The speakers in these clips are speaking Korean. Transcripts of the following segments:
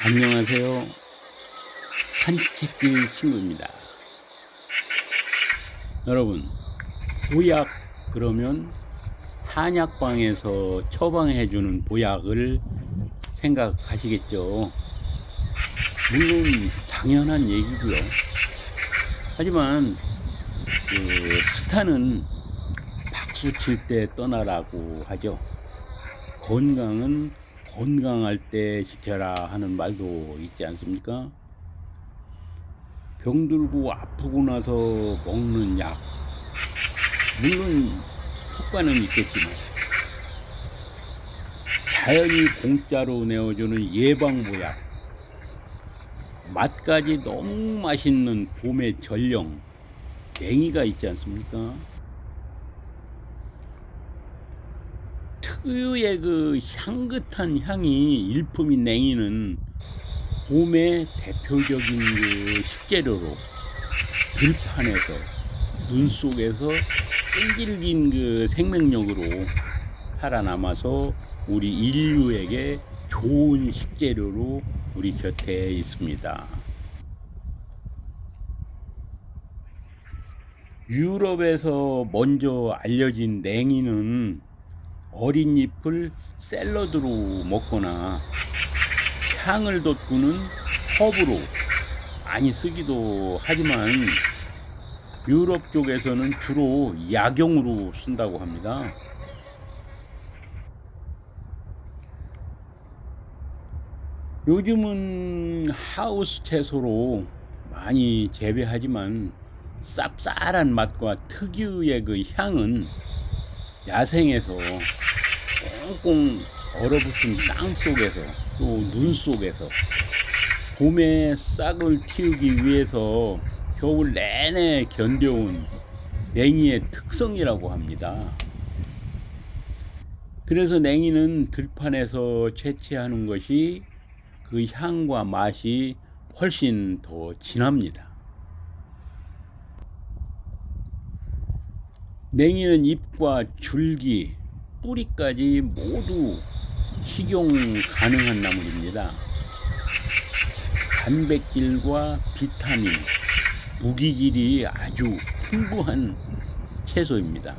안녕하세요. 산책길 친구입니다. 여러분, 보약 그러면 한약방에서 처방해주는 보약을 생각하시겠죠. 물론 당연한 얘기고요. 하지만 그 스타는 박수 칠 때 떠나라고 하죠. 건강은 건강할 때 지켜라 하는 말도 있지 않습니까? 병들고 아프고 나서 먹는 약 물론 효과는 있겠지만 자연이 공짜로 내어주는 예방보약 맛까지 너무 맛있는 봄의 전령 냉이가 있지 않습니까? 특유의 그 향긋한 향이 일품인 냉이는 봄의 대표적인 그 식재료로 들판에서 눈 속에서 끈질긴 그 생명력으로 살아남아서 우리 인류에게 좋은 식재료로 우리 곁에 있습니다. 유럽에서 먼저 알려진 냉이는 어린 잎을 샐러드로 먹거나 향을 돋구는 허브로 많이 쓰기도 하지만 유럽 쪽에서는 주로 약용으로 쓴다고 합니다. 요즘은 하우스 채소로 많이 재배하지만 쌉쌀한 맛과 특유의 그 향은 야생에서 꽁꽁 얼어붙은 땅 속에서 또 눈 속에서 봄에 싹을 틔우기 위해서 겨울 내내 견뎌온 냉이의 특성이라고 합니다. 그래서 냉이는 들판에서 채취하는 것이 그 향과 맛이 훨씬 더 진합니다. 냉이는 잎과 줄기, 뿌리까지 모두 식용 가능한 나물입니다. 단백질과 비타민, 무기질이 아주 풍부한 채소입니다.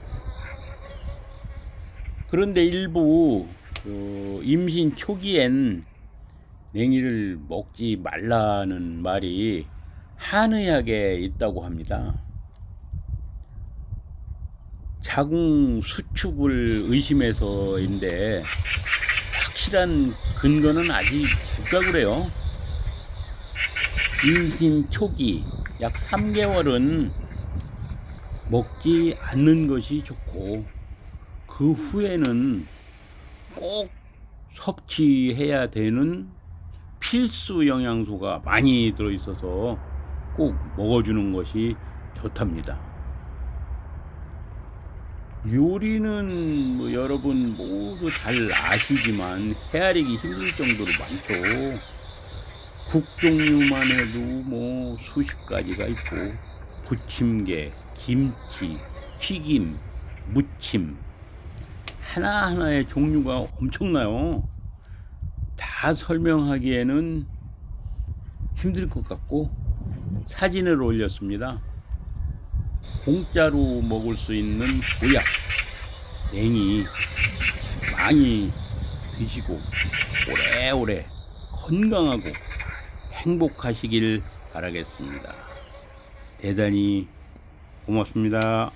그런데 일부 그 임신 초기엔 냉이를 먹지 말라는 말이 한의학에 있다고 합니다. 자궁 수축을 의심해서인데 확실한 근거는 아직 없다고 그래요. 임신 초기 약 3개월은 먹지 않는 것이 좋고 그 후에는 꼭 섭취해야 되는 필수 영양소가 많이 들어있어서 꼭 먹어주는 것이 좋답니다. 요리는 뭐 여러분 모두 잘 아시지만 헤아리기 힘들 정도로 많죠. 국 종류만 해도 뭐 수십 가지가 있고 부침개, 김치, 튀김, 무침 하나하나의 종류가 엄청나요. 다 설명하기에는 힘들 것 같고 사진을 올렸습니다. 공짜로 먹을 수 있는 보약 냉이 많이 드시고 오래오래 건강하고 행복하시길 바라겠습니다. 대단히 고맙습니다.